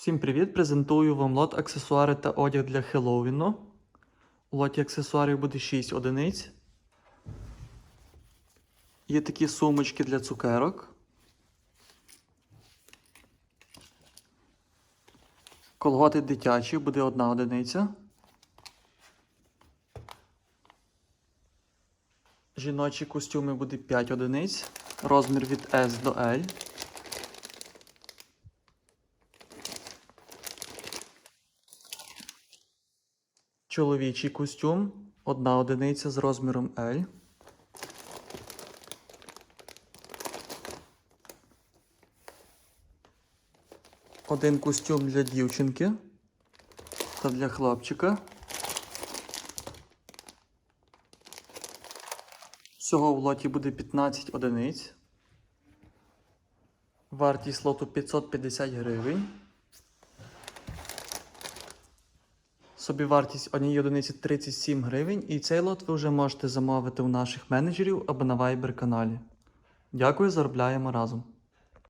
Всім привіт! Презентую вам лот аксесуари та одяг для Хеллоуіну. У лоті аксесуарів буде 6 одиниць. Є такі сумочки для цукерок. Колготи дитячі буде одна одиниця. Жіночі костюми буде 5 одиниць. Розмір від S до L. Чоловічий костюм. Одна одиниця з розміром L. Один костюм для дівчинки та для хлопчика. Всього в лоті буде 15 одиниць. Вартість лоту 550 гривень. Собівартість однієї одиниці 37 гривень, і цей лот ви вже можете замовити у наших менеджерів або на Viber каналі. Дякую, заробляємо разом.